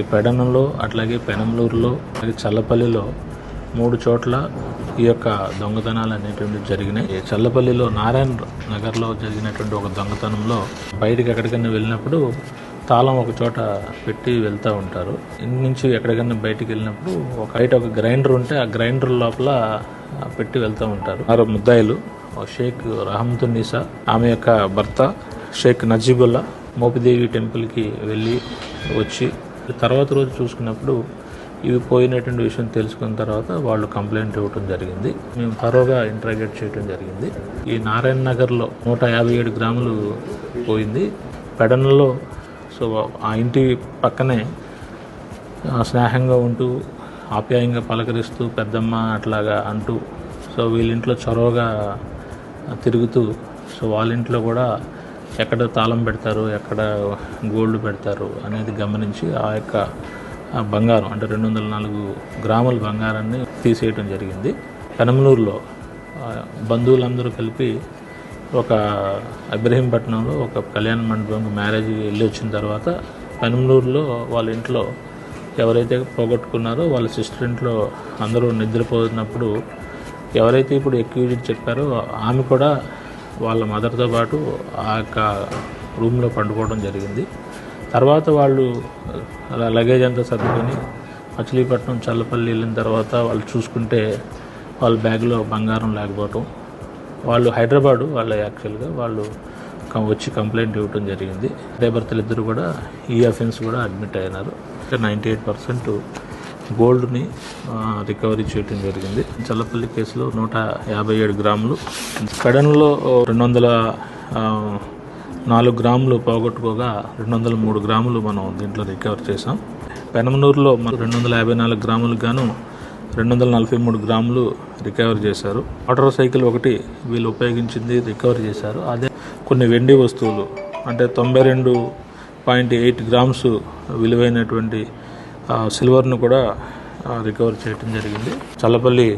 ఈ పెడనంలో అట్లాగే పెనంలూరులో అలాగే చల్లపల్లిలో మూడు చోట్ల ఈ యొక్క దొంగతనాలు అనేటువంటివి జరిగినాయి. ఈ చల్లపల్లిలో నారాయణ నగర్లో జరిగినటువంటి ఒక దొంగతనంలో బయటికి ఎక్కడికైనా వెళ్ళినప్పుడు తాళం ఒక చోట పెట్టి వెళ్తూ ఉంటారు. ఇంటి నుంచి ఎక్కడికైనా బయటికి వెళ్ళినప్పుడు ఒక బయట ఒక గ్రైండర్ ఉంటే ఆ గ్రైండర్ లోపల పెట్టి వెళ్తూ ఉంటారు. ఆరు ముద్దాయిలు షేక్ రహమతున్నీసా ఆమె యొక్క భర్త షేక్ నజీబుల్లా మోపిదేవి టెంపుల్కి వెళ్ళి వచ్చి తర్వాత రోజు చూసుకున్నప్పుడు ఇవి పోయినటువంటి విషయం తెలుసుకున్న తర్వాత వాళ్ళు కంప్లైంట్ ఇవ్వటం జరిగింది. మేము తరోగా ఇంట్రాగేట్ చేయడం జరిగింది. ఈ నారాయణ నగర్లో నూట యాభై ఏడు గ్రాములు పోయింది. పెడనలో సో ఆ ఇంటి పక్కనే స్నేహంగా ఉంటూ ఆప్యాయంగా పలకరిస్తూ పెద్దమ్మ అట్లాగా అంటూ సో వీళ్ళింట్లో చొరవగా తిరుగుతూ సో వాళ్ళ ఇంట్లో కూడా ఎక్కడ తాళం పెడతారు ఎక్కడ గోల్డ్ పెడతారు అనేది గమనించి ఆ యొక్క బంగారం అంటే రెండు వందల నాలుగు గ్రాముల బంగారాన్ని తీసేయటం జరిగింది. పెనమలూరులో బంధువులందరూ కలిపి ఒక ఇబ్రహీంపట్నంలో ఒక కళ్యాణ మండపం మ్యారేజ్ వెళ్ళి వచ్చిన తర్వాత పెనమలూరులో వాళ్ళ ఇంట్లో ఎవరైతే పోగొట్టుకున్నారో వాళ్ళ సిస్టర్ ఇంట్లో అందరూ నిద్రపోతున్నప్పుడు ఎవరైతే ఇప్పుడు ఎక్యూజ్డ్ చెప్పారో ఆమె కూడా వాళ్ళ మదర్తో పాటు ఆ యొక్క రూమ్లో పండుకోవడం జరిగింది. తర్వాత వాళ్ళు అలా లగేజ్ అంతా సర్దుకొని మచిలీపట్నం చల్లపల్లి వెళ్ళిన తర్వాత వాళ్ళు చూసుకుంటే వాళ్ళ బ్యాగ్లో బంగారం లేకపోవటం. వాళ్ళు హైదరాబాదు వాళ్ళ యాక్చువల్గా వాళ్ళు వచ్చి కంప్లైంట్ ఇవ్వటం జరిగింది. భర్తలు ఇద్దరు కూడా ఈ అఫెన్స్ కూడా అడ్మిట్ అయినారు. నైంటీ ఎయిట్ పర్సెంట్ గోల్డ్ని రికవరీ చేయటం జరిగింది. చల్లపల్లి కేసులో నూట యాభై ఏడు గ్రాములు. కడన్లో రెండు వందల నాలుగు గ్రాములు పోగొట్టుకోగా రెండు వందల మూడు గ్రాములు మనం దీంట్లో రికవర్ చేసాం పెనమనూరులో మనం రెండు వందల యాభై నాలుగు గ్రాములు గాను రెండు వందల నలభై మూడు గ్రాములు రికవర్ చేశారు. మోటార్ సైకిల్ ఒకటి వీళ్ళు ఉపయోగించింది రికవర్ చేశారు. అదే కొన్ని వెండి వస్తువులు అంటే తొంభై రెండు పాయింట్ ఎయిట్ గ్రామ్స్ విలువైనటువంటి సిల్వర్ను కూడా రికవర్ చేయడం జరిగింది. చల్లపల్లి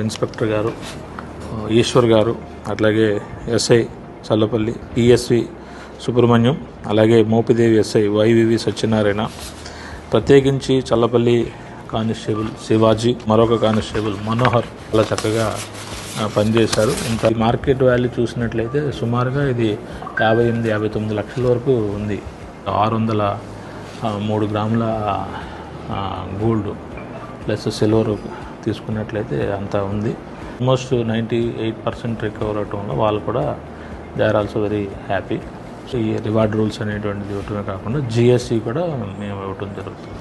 ఇన్స్పెక్టర్ గారు ఈశ్వర్ గారు అట్లాగే ఎస్ఐ చల్లపల్లి పిఎస్వి సుబ్రహ్మణ్యం అలాగే మోపిదేవి ఎస్ఐ వైవివి సత్యనారాయణ ప్రత్యేకించి చల్లపల్లి కానిస్టేబుల్ శివాజీ మరొక కానిస్టేబుల్ మనోహర్ చాలా చక్కగా పనిచేశారు. ఇంత మార్కెట్ వాల్యూ చూసినట్లయితే సుమారుగా ఇది యాభై ఎనిమిది యాభై తొమ్మిది లక్షల వరకు ఉంది. ఆరు వందల మూడు గ్రాముల గోల్డ్ ప్లస్ సిల్వర్ తీసుకున్నట్లయితే అంత ఉంది. Almost ninety eight percent recover అవటంలో వాళ్ళు కూడా they are also very happy so ఈ రివార్డ్ రూల్స్ అనేటువంటిది ఇవ్వటమే కాకుండా జిఎస్సి కూడా మేము ఇవ్వటం జరుగుతుంది.